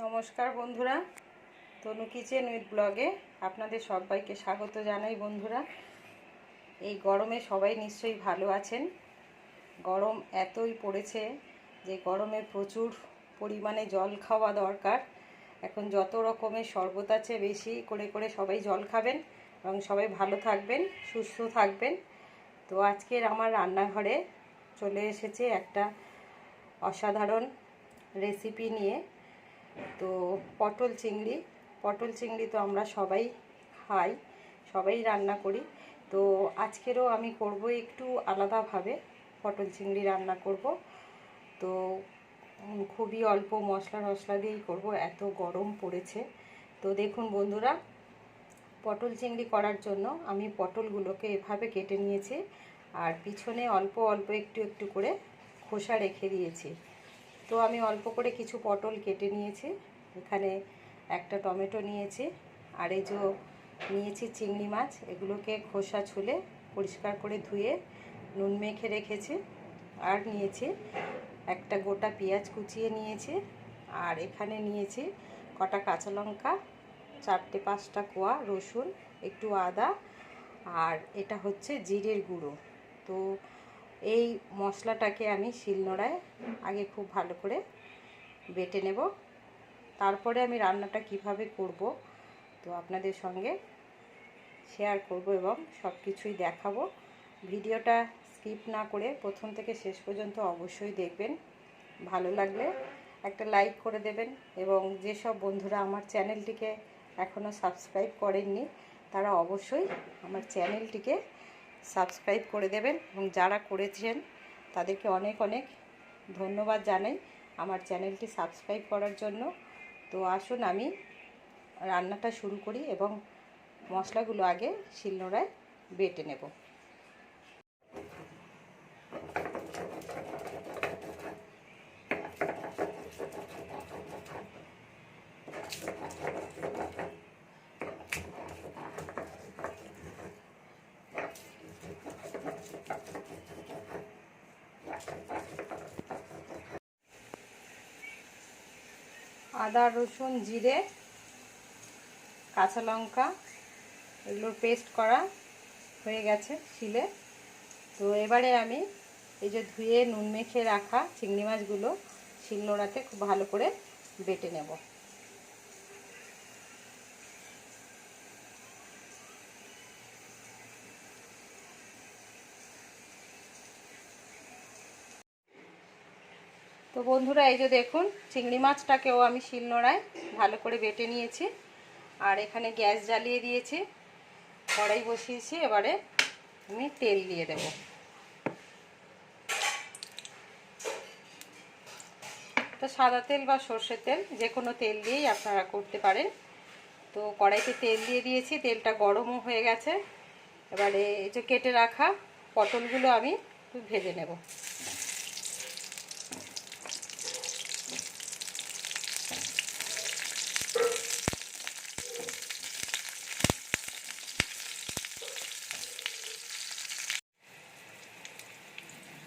নমস্কার বন্ধুরা, তনু kitchen with ব্লগে আপনাদের সবাইকে স্বাগত জানাই বন্ধুরা। এই গরমে সবাই নিশ্চয়ই ভালো আছেন। গরম এতই পড়েছে যে গরমে প্রচুর পরিমাণে জল খাওয়া দরকার। এখন যত রকমের শরবত আছে বেশি করে করে সবাই জল খাবেন এবং সবাই ভালো থাকবেন, সুস্থ থাকবেন। তো আজকের আমার রান্নাঘরে চলে এসেছে একটা অসাধারণ রেসিপি নিয়ে। তো পটল চিংড়ি পটল চিংড়ি তো আমরা সবাই খাই, সবাই রান্না করি। তো আজকেরও আমি করব একটু আলাদাভাবে পটল চিংড়ি রান্না করব। তো খুবই অল্প মশলা টশলা দিয়েই করব, এত গরম পড়েছে। তো দেখুন বন্ধুরা, পটল চিংড়ি করার জন্য আমি পটলগুলোকে এভাবে কেটে নিয়েছি, আর পিছনে অল্প অল্প একটু একটু করে খোসা রেখে দিয়েছি। তো আমি অল্প করে কিছু পটল কেটে নিয়েছি। এখানে একটা টমেটো নিয়েছি, আর এই যে নিয়েছি চিংড়ি মাছ, এগুলোকে খোসা ছুলে পরিষ্কার করে ধুয়ে নুন মেখে রেখেছি। আর নিয়েছি একটা গোটা পেঁয়াজ কুচিয়ে নিয়েছি, আর এখানে নিয়েছি কটা কাঁচা লঙ্কা, চারটে পাঁচটা কোয়া রসুন, একটু আদা, আর এটা হচ্ছে জিরের গুঁড়ো। তো এই মশলাটাকে আমি শিলনোড়ায় আগে খুব ভালো করে বেটে নেব। তারপরে আমি রান্নাটা কীভাবে করব তো আপনাদের সঙ্গে শেয়ার করব এবং সব কিছুই দেখাবো। ভিডিওটা স্কিপ না করে প্রথম থেকে শেষ পর্যন্ত অবশ্যই দেখবেন। ভালো লাগলে একটা লাইক করে দেবেন এবং যেসব বন্ধুরা আমার চ্যানেলটিকে এখনও সাবস্ক্রাইব করেননি, তারা অবশ্যই আমার চ্যানেলটিকে সাবস্ক্রাইব করে দেবেন এবং যারা করেছেন তাদেরকে অনেক অনেক ধন্যবাদ জানাই আমার চ্যানেলটি সাবস্ক্রাইব করার জন্য। তো আসুন আমি রান্নাটা শুরু করি এবং মশলাগুলো আগে শিলনোড়ায় বেটে নেব। আদা, রসুন, জিরে, কাঁচা লঙ্কা, এগুলোর পেস্ট করা হয়ে গেছে শিলে। তো এবারে আমি এই যে ধুয়ে নুন মেখে রাখা চিংড়ি মাছগুলো শিলনোড়াতে খুব ভালো করে বেটে নেব। বন্ধুরা, এই যে দেখুন, চিংড়ি মাছটাকেও আমি শিলনোড়ায় ভালো করে বেটে নিয়েছি। আর এখানে গ্যাস জ্বালিয়ে দিয়েছি, কড়াই বসিয়েছি, এবারে আমি তেল দিয়ে দেব। তো সাদা তেল বা সর্ষের তেল, যে কোনো তেল দিয়েই আপনারা করতে পারেন। তো কড়াইতে তেল দিয়ে দিয়েছি, তেলটা গরমও হয়ে গেছে। এবারে এই যে কেটে রাখা পটলগুলো আমি ভেজে নেব।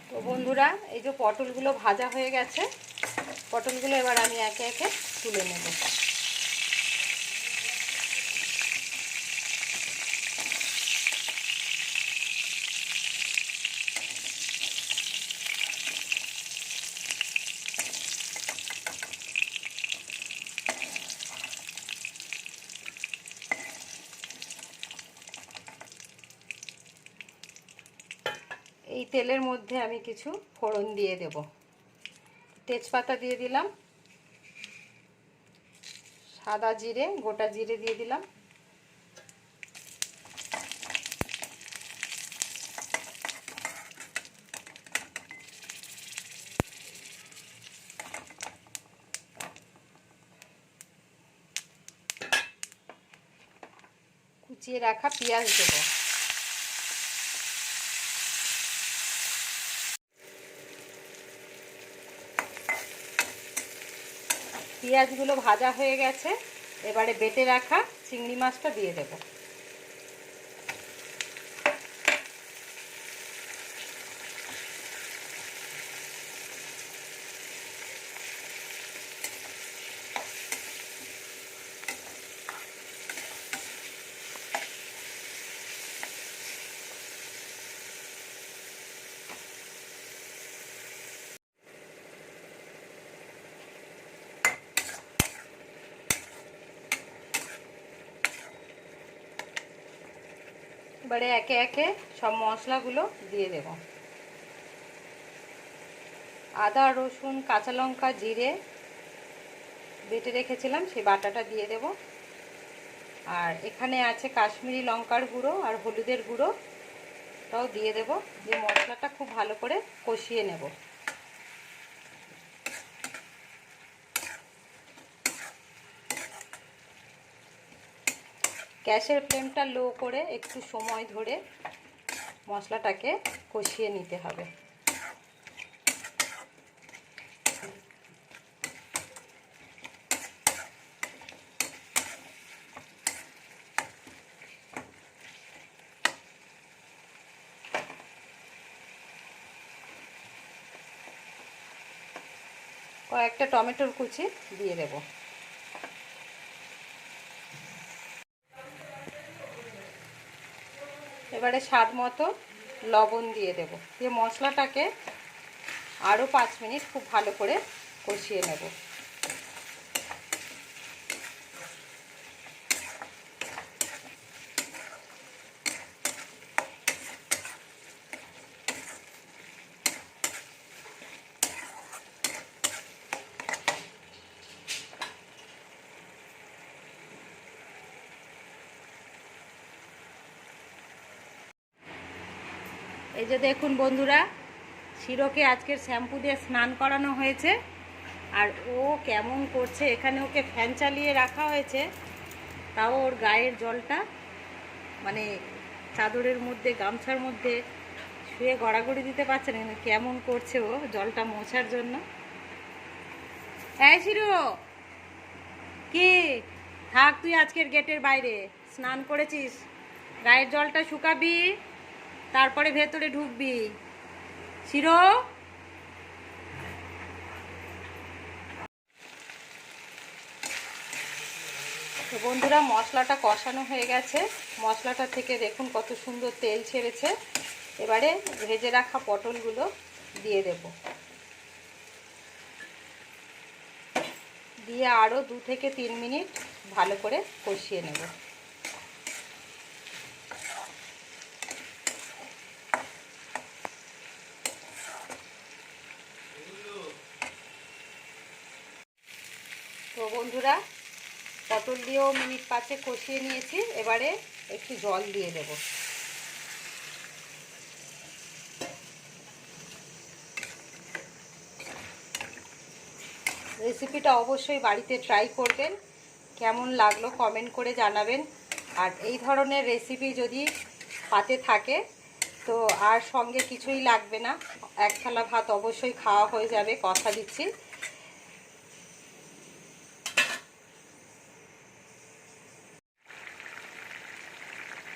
তো বন্ধুরা, এই যে পটলগুলো ভাজা হয়ে গেছে, পটলগুলো এবার আমি একে একে তুলে নেব। তেলের মধ্যে আমি কিছু ফোড়ন দিয়ে দেব। তেজপাতা দিয়ে দিলাম। সাদা জিরে, গোটা জিরে দিয়ে দিলাম। কুচিয়ে রাখা পেঁয়াজ দেবো। পেঁয়াজগুলো ভাজা হয়ে গেছে এবারে বেটে রাখা চিংড়ি মাছটা দিয়ে দেব। এবারে একে একে সব মশলাগুলো দিয়ে দেব। আদা, রসুন, কাঁচা লঙ্কা, জিরে বেটে রেখেছিলাম, সেই বাটাটা দিয়ে দেব। আর এখানে আছে কাশ্মীরি লঙ্কার গুঁড়ো আর হলুদের গুঁড়ো, তাও দিয়ে দেব। দিয়ে মশলাটা খুব ভালো করে কষিয়ে নেব। গ্যাসের ফ্লেমটা লো করে একটু সময় ধরে মশলাটাকে কষিয়ে নিতে হবে। কয়েকটা টমেটোর কুচি দিয়ে দেব। এবারে স্বাদ মতো লবণ দিয়ে দেব। দিয়ে মশলাটাকে আরও পাঁচ মিনিট খুব ভালো করে কষিয়ে নেব। এই যে দেখুন বন্ধুরা, শিরোকে আজকের শ্যাম্পু দিয়ে স্নান করানো হয়েছে। আর ও কেমন করছে, এখানে ওকে ফ্যান চালিয়ে রাখা হয়েছে। তাও ওর গায়ের জলটা মানে চাদরের মধ্যে, গামছার মধ্যে শুয়ে গড়াগড়ি দিতে পারছে না। কেমন করছে ও জলটা মোছার জন্য। এই শিরো, কি? থাক তুই আজকের গেটের বাইরে। স্নান করেছিস। গায়ের জলটা শুকাবি। তারপরে ভেতরে ঢুকবি। শিরো? বন্ধুরা, মশলাটা কষানো হয়ে গেছে। মশলাটা থেকে দেখুন কত সুন্দর তেল ছেড়েছে। এবারে ভেজে রাখা পটলগুলো দিয়ে দেব। দিয়ে আরও দু থেকে তিন মিনিট ভালো করে কষিয়ে নেব। বন্ধুরা। পটল দিয়েও মিনিট পাঁচে কষিয়ে নিয়েছি। এবারে একটু জল দিয়ে দেব। রেসিপিটা অবশ্যই বাড়িতে ট্রাই করবেন। কেমন লাগল কমেন্ট করে জানাবেন। আর এই ধরনের রেসিপি যদি পাতে থাকে, তো আর সঙ্গে কিছুই লাগবে না। এক থালা ভাত অবশ্যই খাওয়া হয়ে যাবে, কথা দিচ্ছি।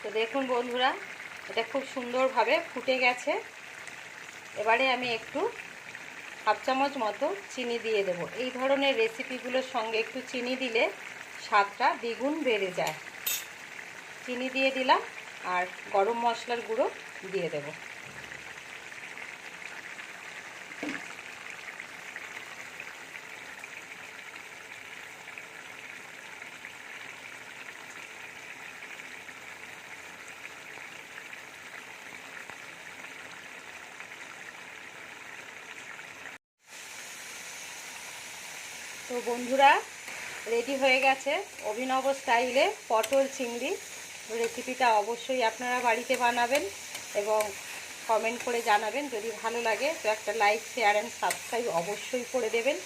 তো দেখুন বন্ধুরা, এটা খুব সুন্দরভাবে ফুটে গেছে। এবারে আমি একটু হাফ চামচ মতো চিনি দিয়ে দেব। এই ধরনের রেসিপিগুলোর সঙ্গে একটু চিনি দিলে স্বাদটা দ্বিগুণ বেড়ে যায়। চিনি দিয়ে দিলাম আর গরম মশলার গুঁড়ো দিয়ে দেব। তো বন্ধুরা রেডি হয়ে গেছে অভিনব স্টাইলে পটল চিংড়ি। রেসিপিটা অবশ্যই আপনারা বাড়িতে বানাবেন এবং কমেন্ট করে জানাবেন। যদি ভালো লাগে, তো একটা লাইক শেয়ার অ্যান্ড সাবস্ক্রাইব অবশ্যই করে দেবেন।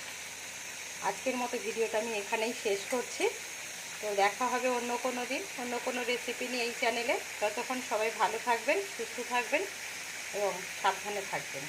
আজকের মতো ভিডিওটা আমি এখানেই শেষ করছি। তো দেখা হবে অন্য কোনো দিন, অন্য কোনো রেসিপি নিয়ে এই চ্যানেলে ততক্ষণ সবাই ভালো থাকবেন, সুস্থ থাকবেন এবং সাবধানে থাকবেন।